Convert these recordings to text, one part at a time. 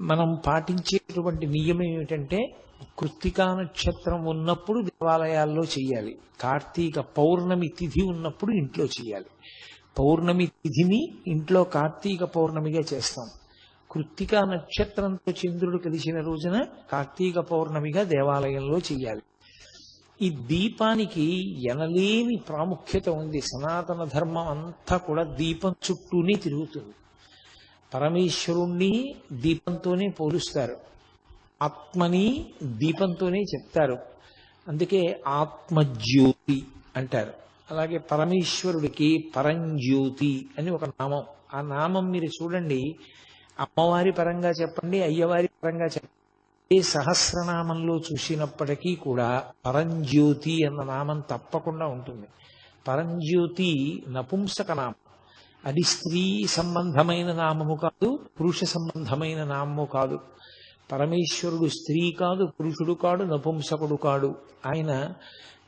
మనం పాటించేటువంటి నియమం ఏమిటంటే కృత్తికా నక్షత్రం ఉన్నప్పుడు దేవాలయాల్లో చేయాలి కార్తీక పౌర్ణమి తిథి ఉన్నప్పుడు ఇంట్లో చేయాలి పౌర్ణమి తిథిని ఇంట్లో కార్తీక పౌర్ణమిగా చేస్తాం. కృత్తికా నక్షత్రంతో చంద్రుడు కలిసిన రోజున కార్తీక పౌర్ణమిగా దేవాలయంలో చేయాలి ఈ దీపానికి ఎనలేని ప్రాముఖ్యత ఉంది. సనాతన ధర్మం అంతా కూడా దీపం చుట్టూనే తిరుగుతుంది. పరమేశ్వరుణ్ణి దీపంతోనే పోలుస్తారు. ఆత్మని దీపంతోనే చెప్తారు. అందుకే ఆత్మజ్యోతి అంటారు. అలాగే పరమేశ్వరుడికి పరంజ్యోతి అని ఒక నామం. ఆ నామం మీరు చూడండి. అమ్మవారి పరంగా చెప్పండి అయ్యవారి పరంగా చెప్పండి. ఏ సహస్రనామంలో చూసినప్పటికీ కూడా పరంజ్యోతి అన్న నామం తప్పకుండా ఉంటుంది. పరంజ్యోతి నపుంసక నామం అది స్త్రీ సంబంధమైన నామము కాదు పురుష సంబంధమైన నామము కాదు. పరమేశ్వరుడు స్త్రీ కాదు పురుషుడు కాడు నపుంసకుడు కాడు. ఆయన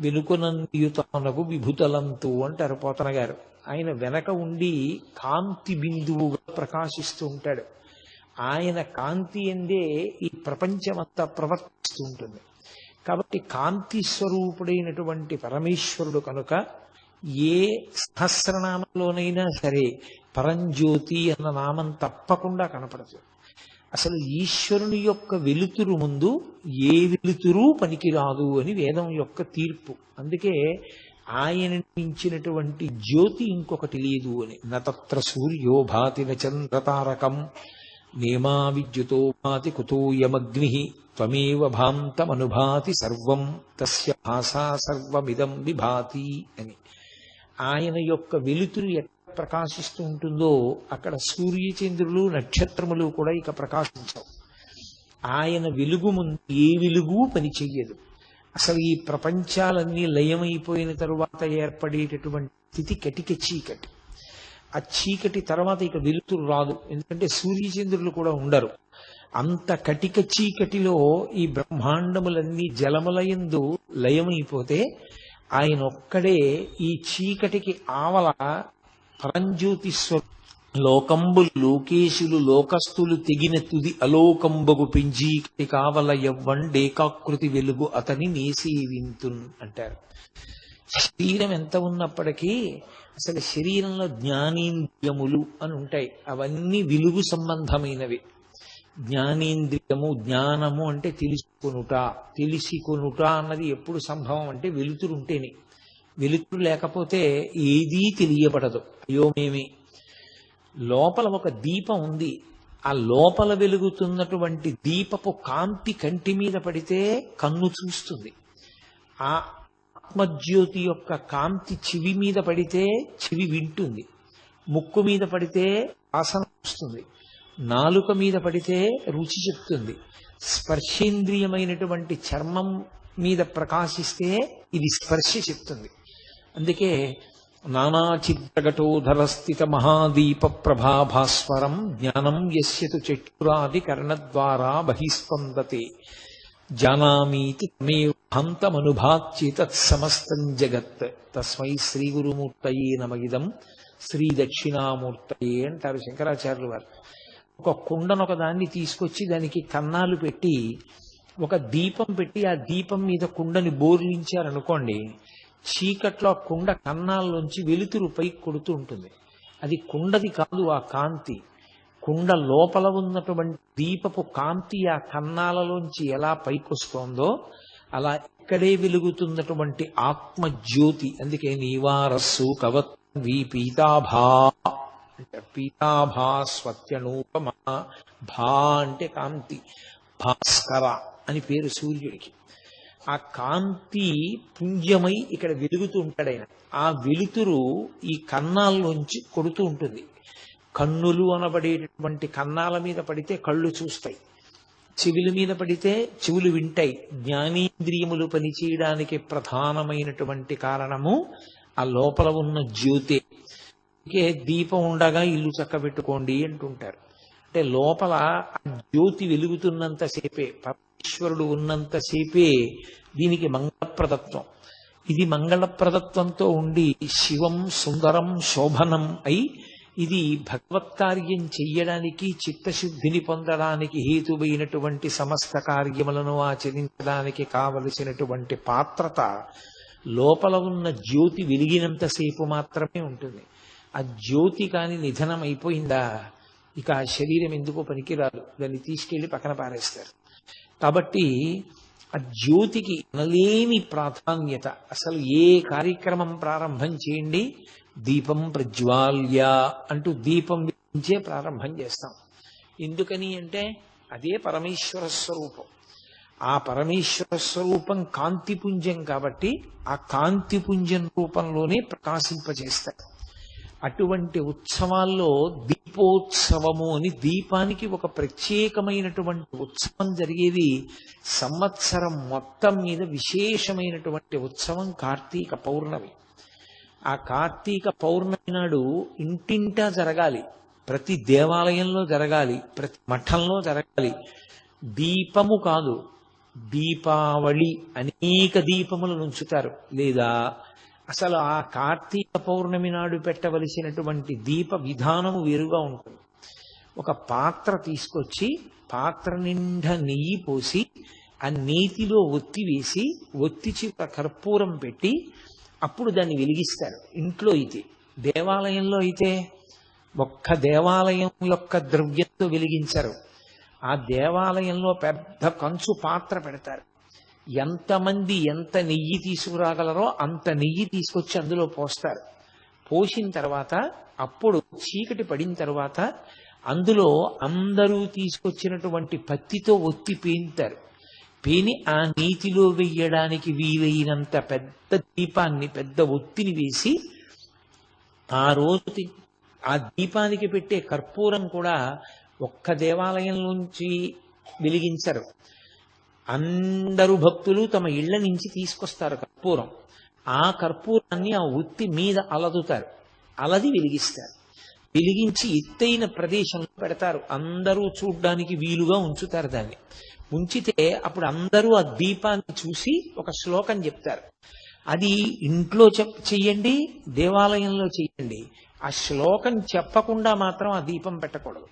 వెనుకనందియుతానకు విభుతలంతు అంటారు పోతన గారు. ఆయన వెనక ఉండి కాంతి బిందువుగా ప్రకాశిస్తూ ఉంటాడు. ఆయన కాంతి ఎందే ఈ ప్రపంచమంతా ప్రవర్తిస్తూ ఉంటుంది. కాబట్టి కాంతి స్వరూపుడైనటువంటి పరమేశ్వరుడు కనుక ఏ సహస్రనామంలోనైనా సరే పరంజ్యోతి అన్న నామం తప్పకుండా కనపడదు. అసలు ఈశ్వరుని యొక్క వెలుతురు ముందు ఏ వెలుతురు పనికిరాదు అని వేదం యొక్క తీర్పు. అందుకే ఆయన మించినటువంటి జ్యోతి ఇంకొకటి లేదు అని. నత్ర సూర్యో భాతి చంద్రతారకం నేమా విద్యుతో భాతి కుతోయమగ్ని త్వమేవ భాంతమనుభాతి సర్వం తస్య భాషా సర్వమిదం విభాతి అని. ఆయన యొక్క వెలుతురు ఎక్కడ ప్రకాశిస్తూ ఉంటుందో అక్కడ సూర్యచంద్రులు నక్షత్రములు కూడా ఇక ప్రకాశించవు. ఆయన వెలుగు ముందు ఏ వెలుగు పని అసలు ఈ ప్రపంచాలన్నీ లయమైపోయిన తరువాత ఏర్పడేటటువంటి స్థితి కటిక చీకటి. ఆ చీకటి తర్వాత ఇక వెలుతురు రాదు. ఎందుకంటే సూర్యచంద్రులు కూడా ఉండరు. అంత కటిక చీకటిలో ఈ బ్రహ్మాండములన్నీ జలములయందు లయమైపోతే ఆయన ఒక్కడే ఈ చీకటికి ఆవల పరంజ్యోతిస్వ లోకంబులు లోకేశులు లోకస్తులు తెగిన తుది అలోకంబగు పెంజీకటి కావల ఎవ్వండేకాకృతి వెలుగు అతని నేసేవింతున్ అంటారు. శరీరం ఎంత ఉన్నప్పటికీ అసలు శరీరంలో జ్ఞానేంద్రియములు అని ఉంటాయి. అవన్నీ వెలుగు సంబంధమైనవి. జ్ఞానేంద్రియము జ్ఞానము అంటే తెలుసుకొనుట. తెలిసికొనుట అన్నది ఎప్పుడు సంభవం అంటే వెలుతురు ఉంటేనే వెలుతురు లేకపోతే ఏదీ తెలియబడదు. అయోమేమి లోపల ఒక దీపం ఉంది. ఆ లోపల వెలుగుతున్నటువంటి దీపపు కాంతి కంటి మీద పడితే కన్ను చూస్తుంది. ఆ ఆత్మజ్యోతి యొక్క కాంతి చెవి మీద పడితే చెవి వింటుంది. ముక్కు మీద పడితే ఆసన వస్తుంది. నాలుక మీద పడితే రుచి చెప్తుంది. స్పర్శేంద్రియమైనటువంటి చర్మం మీద ప్రకాశిస్తే ఇది స్పర్శ చెప్తుంది. అందుకే నానాచిత్రగటోధరస్థిత మహాదీప ప్రభాభాస్వరం జ్ఞానం యస్యతు చక్షురాది కర్ణద్వారా బహిస్పందతే. జానామీతి తమేవ హంతమనుభాత్యి తత్సమస్తం జగత్. తస్మై శ్రీ గురుమూర్తయే నమగిదం శ్రీ దక్షిణామూర్తయే అంటారు శంకరాచార్యులు వారు. ఒక కుండను ఒక దాన్ని తీసుకొచ్చి దానికి కన్నాలు పెట్టి ఒక దీపం పెట్టి ఆ దీపం మీద కుండని బోర్లించారనుకోండి చీకట్లో ఆ కుండ కన్నాల్లోంచి వెలుతురు పైకి కొడుతూ ఉంటుంది. అది కుండది కాదు ఆ కాంతి. కుండ లోపల ఉన్నటువంటి దీపపు కాంతి ఆ కన్నాలలోంచి ఎలా పైకొస్తోందో అలా ఇక్కడే వెలుగుతున్నటువంటి ఆత్మజ్యోతి. అందుకే నీవారస్సు కవత్ పీతాభా అంటే భా అంటే కాంతి. భాస్కర అని పేరు సూర్యుడికి. ఆ కాంతి పుంజమై ఇక్కడ వెలుగుతూ ఉంటాడు ఆయన. ఆ వెలుతురు ఈ కన్నాల్లోంచి కొడుతూ ఉంటుంది. కన్నులు అనబడేటటువంటి కన్నాల మీద పడితే కళ్ళు చూస్తాయి. చెవుల మీద పడితే చెవులు వింటాయి. జ్ఞానేంద్రియములు పనిచేయడానికి ప్రధానమైనటువంటి కారణము ఆ లోపల ఉన్న జ్యోతే. అందుకే దీపం ఉండగా ఇల్లు చక్కబెట్టుకోండి అంటుంటారు. అంటే లోపల జ్యోతి వెలుగుతున్నంతసేపే పరమేశ్వరుడు ఉన్నంతసేపే దీనికి మంగళప్రదత్వం. ఇది మంగళప్రదత్వంతో ఉండి శివం సుందరం శోభనం అయి ఇది భగవత్ కార్యం చెయ్యడానికి చిత్తశుద్ధిని పొందడానికి హేతువైనటువంటి సమస్త కార్యములను ఆచరించడానికి కావలసినటువంటి పాత్రత లోపల ఉన్న జ్యోతి వెలిగినంతసేపు మాత్రమే ఉంటుంది. ఆ జ్యోతి కాని నిధనం అయిపోయిందా? ఇక ఆ శరీరం ఎందుకో పనికిరాదు. దాన్ని తీసుకెళ్ళి పక్కన పారేస్తారు. కాబట్టి ఆ జ్యోతికి అనలేని ప్రాధాన్యత. అసలు ఏ కార్యక్రమం ప్రారంభం చేయండి? దీపం ప్రజ్వాల్య అంటూ దీపం నుంచే ప్రారంభం చేస్తాం. ఎందుకని అంటే అదే పరమేశ్వర స్వరూపం. ఆ పరమేశ్వర స్వరూపం కాంతిపుంజం కాబట్టి ఆ కాంతిపుంజం రూపంలోనే ప్రకాశింపజేస్తారు. అటువంటి ఉత్సవాల్లో దీపోత్సవము అని దీపానికి ఒక ప్రత్యేకమైనటువంటి ఉత్సవం జరిగేది సంవత్సరం మొత్తం మీద విశేషమైనటువంటి ఉత్సవం కార్తీక పౌర్ణమి. ఆ కార్తీక పౌర్ణమి నాడు ఇంటింటా జరగాలి ప్రతి దేవాలయంలో జరగాలి ప్రతి మఠంలో జరగాలి. దీపము కాదు దీపావళి అనేక దీపములు ఉంచుతారు. లేదా అసలు ఆ కార్తీక పౌర్ణమి నాడు పెట్టవలసినటువంటి దీప విధానము వేరుగా ఉంటుంది. ఒక పాత్ర తీసుకొచ్చి పాత్ర నిండా నెయ్యి పోసి ఆ నీతిలో ఒత్తి వేసి ఒత్తి చివర కర్పూరం పెట్టి అప్పుడు దాన్ని వెలిగిస్తారు. ఇంట్లో అయితే దేవాలయంలో అయితే ఒక్క దేవాలయం యొక్క ద్రవ్యంతో వెలిగించరు. ఆ దేవాలయంలో పెద్ద కంచు పాత్ర పెడతారు. ఎంతమంది ఎంత నెయ్యి తీసుకురాగలరో అంత నెయ్యి తీసుకొచ్చి అందులో పోస్తారు. పోసిన తర్వాత అప్పుడు చీకటి పడిన తర్వాత అందులో అందరూ తీసుకొచ్చినటువంటి పత్తితో ఒత్తి పేంతారు. పేని ఆ నీతిలో వెయ్యడానికి వీలైనంత పెద్ద దీపాన్ని పెద్ద ఒత్తిని వేసి ఆ రోజు ఆ దీపానికి పెట్టే కర్పూరం కూడా ఒక్క దేవాలయం నుంచి వెలిగించరు. అందరూ భక్తులు తమ ఇళ్ళ నుంచి తీసుకొస్తారు కర్పూరం. ఆ కర్పూరాన్ని ఆ ఉత్తి మీద అలదుతారు. అలది వెలిగిస్తారు. వెలిగించి ఎత్తైన ప్రదేశంలో పెడతారు. అందరూ చూడ్డానికి వీలుగా ఉంచుతారు దాన్ని. ఉంచితే అప్పుడు అందరూ ఆ దీపాన్ని చూసి ఒక శ్లోకం చెప్తారు. అది ఇంట్లో చెప్ చెయ్యండి దేవాలయంలో చెయ్యండి. ఆ శ్లోకం చెప్పకుండా మాత్రం ఆ దీపం పెట్టకూడదు.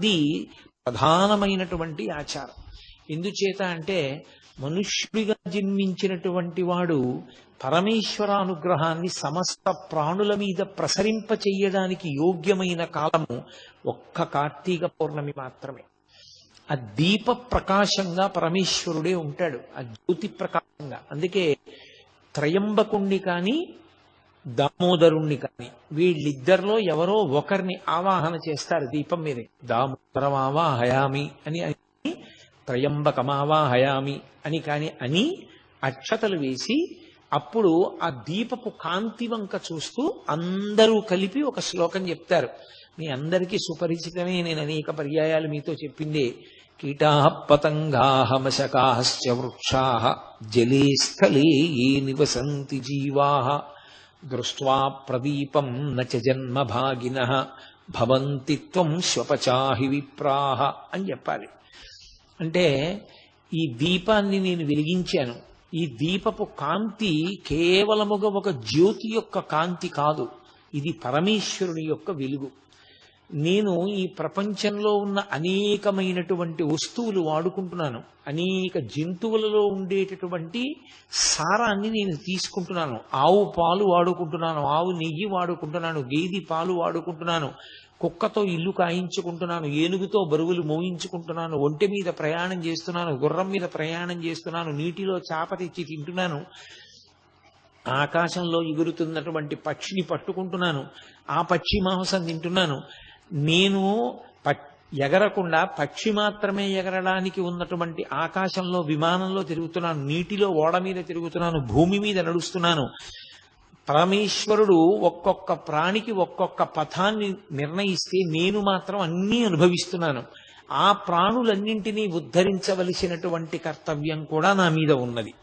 ఇది ప్రధానమైనటువంటి ఆచారం. ఎందుచేత అంటే మనుష్యుడిగా జన్మించినటువంటి వాడు పరమేశ్వర అనుగ్రహాన్ని సమస్త ప్రాణుల మీద ప్రసరింప చెయ్యడానికి యోగ్యమైన కాలము ఒక్క కార్తీక పౌర్ణమి మాత్రమే. ఆ దీప ప్రకాశంగా పరమేశ్వరుడే ఉంటాడు ఆ జ్యోతి ప్రకాశంగా. అందుకే త్రయంబకుణ్ణి కానీ దామోదరుణ్ణి కానీ వీళ్ళిద్దరిలో ఎవరో ఒకరిని ఆవాహన చేస్తారు దీపం మీదే. దామోదరం ఆవాహయామి అని త్రయంబకమావాహయామి. అని కాని అని అక్షతలు వేసి అప్పుడు ఆ దీపపు కాంతి వంక చూస్తూ అందరూ కలిపి ఒక శ్లోకం చెప్తారు. మీ అందరికీ సుపరిచితమే నేను అనేక పర్యాయాలు మీతో చెప్పిందే. కీటా పతంగాహమశకాశ్చ వృక్షా జలే స్థలే ఏ నివసంతి జీవా దృష్ట్వా ప్రదీపం నచ జన్మ భాగిన భవంతి త్వం శ్వపచాహి విప్రాహ అని చెప్పాలి. అంటే ఈ దీపాన్ని నేను వెలిగించాను. ఈ దీపపు కాంతి కేవలముగా ఒక జ్యోతి యొక్క కాంతి కాదు. ఇది పరమేశ్వరుని యొక్క వెలుగు. నేను ఈ ప్రపంచంలో ఉన్న అనేకమైనటువంటి వస్తువులు వాడుకుంటున్నాను. అనేక జంతువులలో ఉండేటటువంటి సారాన్ని నేను తీసుకుంటున్నాను. ఆవు పాలు వాడుకుంటున్నాను. ఆవు నెయ్యి వాడుకుంటున్నాను. గేది పాలు వాడుకుంటున్నాను. కుక్కతో ఇల్లు కాయించుకుంటున్నాను. ఏనుగుతో బరువులు మోయించుకుంటున్నాను. ఒంటె మీద ప్రయాణం చేస్తున్నాను. గుర్రం మీద ప్రయాణం చేస్తున్నాను. నీటిలో చాప తెచ్చి తింటున్నాను. ఆకాశంలో ఎగురుతున్నటువంటి పక్షిని పట్టుకుంటున్నాను. ఆ పక్షి మాంసం తింటున్నాను. నేను ఎగరకుండా పక్షి మాత్రమే ఎగరడానికి ఉన్నటువంటి ఆకాశంలో విమానంలో తిరుగుతున్నాను నీటిలో ఓడ మీద తిరుగుతున్నాను భూమి మీద నడుస్తున్నాను. పరమేశ్వరుడు ఒక్కొక్క ప్రాణికి ఒక్కొక్క పథాన్ని నిర్ణయిస్తే నేను మాత్రం అన్నీ అనుభవిస్తున్నాను. ఆ ప్రాణులన్నింటినీ ఉద్ధరించవలసినటువంటి కర్తవ్యం కూడా నా మీద ఉన్నది.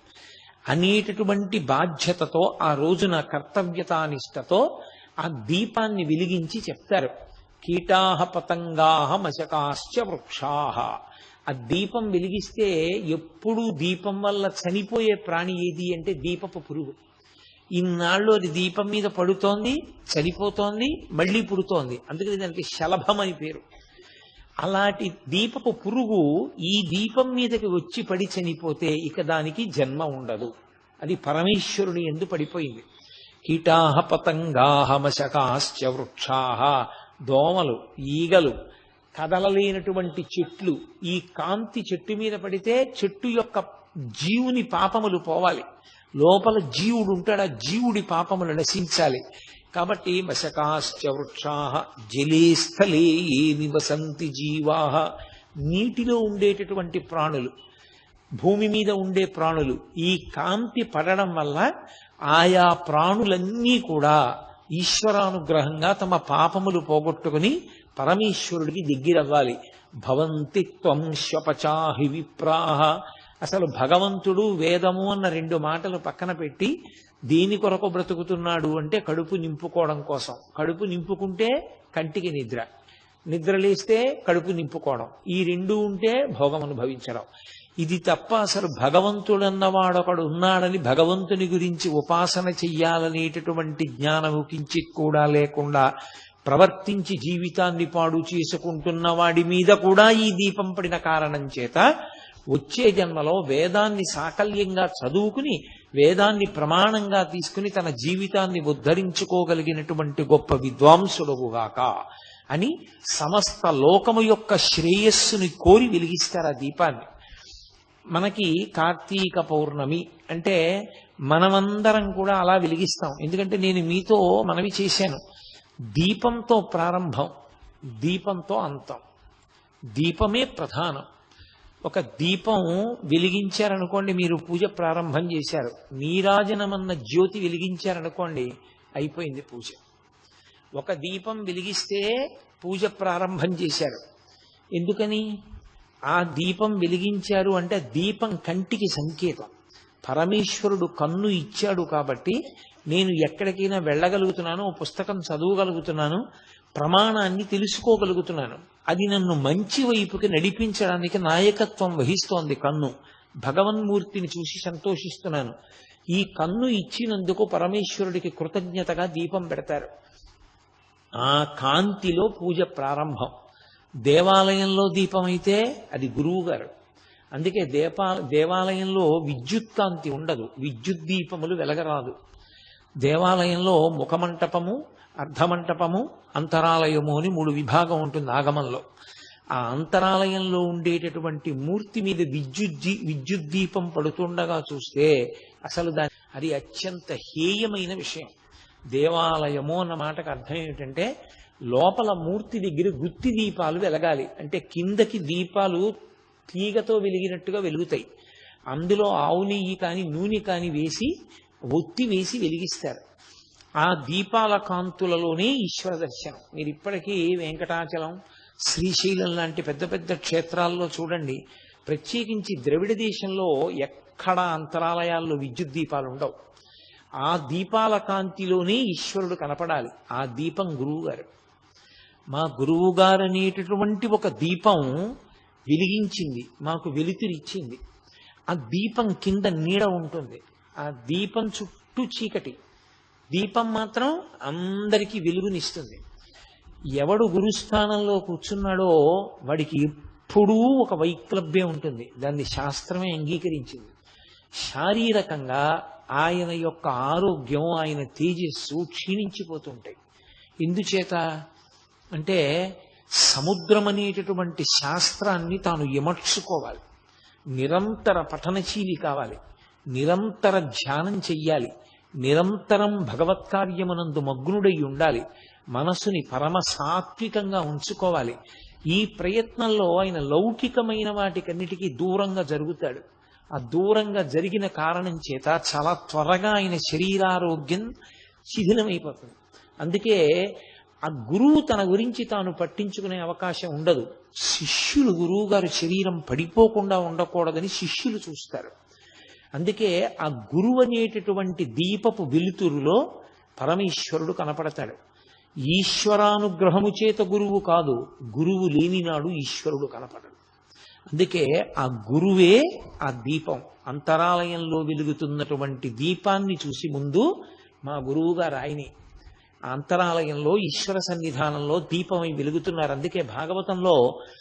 అనేటటువంటి బాధ్యతతో ఆ రోజున కర్తవ్యతానిష్టతో ఆ దీపాన్ని వెలిగించి చెప్తారు. కీటాహ పతంగాహ మశకాశ్చ వృక్షాహ. ఆ దీపం వెలిగిస్తే ఎప్పుడూ దీపం వల్ల చనిపోయే ప్రాణి ఏది అంటే దీపపు పురుగు. ఇన్నాళ్ళు అది దీపం మీద పడుతోంది చనిపోతోంది మళ్ళీ పుడుతోంది. అందుకని దానికి శలభం అని పేరు. అలాంటి దీపపు పురుగు ఈ దీపం మీదకి వచ్చి పడి చనిపోతే ఇక దానికి జన్మ ఉండదు. అది పరమేశ్వరుని ఎందు పడిపోయింది. కీటాహ పతంగాహ మశకాశ్చ వృక్షాహ. దోమలు ఈగలు కదలలేనటువంటి చెట్లు ఈ కాంతి చెట్టు మీద పడితే చెట్టు యొక్క జీవుని పాపములు పోవాలి. లోపల జీవుడు ఉంటాడు ఆ జీవుడి పాపములు నశించాలి. కాబట్టి మశకాశ్చ వృక్షాహ జలే స్థలే ఏ నివసంతి జీవాహ నీటిలో ఉండేటటువంటి ప్రాణులు భూమి మీద ఉండే ప్రాణులు ఈ కాంతి పడడం వల్ల ఆయా ప్రాణులన్నీ కూడా ఈశ్వరానుగ్రహంగా తమ పాపములు పోగొట్టుకుని పరమేశ్వరుడికి దగ్గరవ్వాలి. భవంతి త్వం శ్వపచాహి విప్రాహ. అసలు భగవంతుడు వేదము అన్న రెండు మాటలు పక్కన పెట్టి దేని కొరకు బ్రతుకుతున్నాడు అంటే కడుపు నింపుకోవడం కోసం. కడుపు నింపుకుంటే కంటికి నిద్ర. నిద్ర లేస్తే కడుపు నింపుకోవడం. ఈ రెండు ఉంటే భోగం అనుభవించడం. ఇది తప్ప అసలు భగవంతుడన్నవాడొకడు ఉన్నాడని భగవంతుని గురించి ఉపాసన చెయ్యాలనేటటువంటి జ్ఞానము కించిత్ కూడా లేకుండా ప్రవర్తించి జీవితాన్ని పాడు చేసుకుంటున్న వాడి మీద కూడా ఈ దీపం పడిన కారణం చేత వచ్చే జన్మలో వేదాన్ని సాకల్యంగా చదువుకుని వేదాన్ని ప్రమాణంగా తీసుకుని తన జీవితాన్ని ఉద్ధరించుకోగలిగినటువంటి గొప్ప విద్వాంసుడుగాక అని సమస్త లోకము యొక్క శ్రేయస్సుని కోరి వెలిగిస్తారు ఆ దీపాన్ని. మనకి కార్తీక పౌర్ణమి అంటే మనమందరం కూడా అలా వెలిగిస్తాం. ఎందుకంటే నేను మీతో మనవి చేశాను. దీపంతో ప్రారంభం దీపంతో అంతం. దీపమే ప్రధానం. ఒక దీపం వెలిగించారనుకోండి మీరు పూజ ప్రారంభం చేశారు. నీరాజనమన్న జ్యోతి వెలిగించారనుకోండి అయిపోయింది పూజ. ఒక దీపం వెలిగిస్తే పూజ ప్రారంభం చేశారు. ఎందుకని? ఆ దీపం వెలిగించారు అంటే దీపం కంటికి సంకేతం. పరమేశ్వరుడు కన్ను ఇచ్చాడు కాబట్టి నేను ఎక్కడికైనా వెళ్ళగలుగుతున్నాను పుస్తకం చదవగలుగుతున్నాను ప్రమాణాన్ని తెలుసుకోగలుగుతున్నాను. అది నన్ను మంచి వైపుకి నడిపించడానికి నాయకత్వం వహిస్తోంది కన్ను. భగవన్మూర్తిని చూసి సంతోషిస్తున్నాను. ఈ కన్ను ఇచ్చినందుకు పరమేశ్వరుడికి కృతజ్ఞతగా దీపం పెడతారు. ఆ కాంతిలో పూజ ప్రారంభం. దేవాలయంలో దీపమైతే అది గురువు గారు అందుకే దేపా దేవాలయంలో విద్యుత్కాంతి ఉండదు. విద్యుత్ దీపములు వెలగరాదు. దేవాలయంలో ముఖమంటపము అర్ధమంటపము అంతరాలయము అని మూడు విభాగం ఉంటుంది ఆగమంలో. ఆ అంతరాలయంలో ఉండేటటువంటి మూర్తి మీద విద్యుత్ విద్యుత్ దీపం పడుతుండగా చూస్తే అసలు దాని అది అత్యంత హేయమైన విషయం. దేవాలయము అన్న మాటకు అర్థం ఏమిటంటే లోపల మూర్తి దగ్గర గుత్తి దీపాలు వెలగాలి. అంటే కిందకి దీపాలు తీగతో వెలిగినట్టుగా వెలుగుతాయి. అందులో ఆవు నెయ్యి కానీ నూనె కానీ వేసి ఒత్తి వేసి వెలిగిస్తారు. ఆ దీపాల కాంతులలోనే ఈశ్వర దర్శనం. మీరు ఇప్పటికీ వెంకటాచలం శ్రీశైలం లాంటి పెద్ద పెద్ద క్షేత్రాల్లో చూడండి. ప్రత్యేకించి ద్రవిడ దేశంలో ఎక్కడ అంతరాలయాల్లో విద్యుత్ దీపాలు ఉండవు. ఆ దీపాల కాంతిలోనే ఈశ్వరుడు కనపడాలి. ఆ దీపం గురువు గారు మా గురువు గారు అనేటటువంటి ఒక దీపం వెలిగించింది మాకు వెలుతురిచ్చింది. ఆ దీపం కింద నీడ ఉంటుంది. ఆ దీపం చుట్టూ చీకటి. దీపం మాత్రం అందరికీ వెలుగునిస్తుంది. ఎవడు గురుస్థానంలో కూర్చున్నాడో వాడికి ఎప్పుడూ ఒక వైక్లభ్యం ఉంటుంది. దాన్ని శాస్త్రమే అంగీకరించింది. శారీరకంగా ఆయన యొక్క ఆరోగ్యం ఆయన తేజస్సు క్షీణించిపోతుంటాయి. ఎందుచేత? అంటే సముద్రం అనేటటువంటి శాస్త్రాన్ని తాను ఇమర్చుకోవాలి నిరంతర పఠనశీలి కావాలి. నిరంతర ధ్యానం చెయ్యాలి. నిరంతరం భగవత్కార్యమునందు మగ్నుడై ఉండాలి. మనసుని పరమ సాత్వికంగా ఉంచుకోవాలి. ఈ ప్రయత్నంలో ఆయన లౌకికమైన వాటికన్నిటికీ దూరంగా జరుగుతాడు. ఆ దూరంగా జరిగిన కారణం చేత చాలా త్వరగా ఆయన శరీరారోగ్యం శిథిలమైపోతుంది. అందుకే ఆ గురువు తన గురించి తాను పట్టించుకునే అవకాశం ఉండదు. శిష్యులు గురువు గారు శరీరం పడిపోకుండా ఉండకూడదని శిష్యులు చూస్తారు. అందుకే ఆ గురువు అనేటటువంటి దీపపు వెలుతురులో పరమేశ్వరుడు కనపడతాడు. ఈశ్వరానుగ్రహము చేత గురువు కాదు గురువు లేనినాడు ఈశ్వరుడు కనపడడు. అందుకే ఆ గురువే ఆ దీపం. అంతరాలయంలో వెలుగుతున్నటువంటి దీపాన్ని చూసి ముందు మా గురువు గారు ఆయనే అంతరాలయంలో ఈశ్వర సన్నిధానంలో దీపమై వెలుగుతున్నారు. అందుకే భాగవతంలో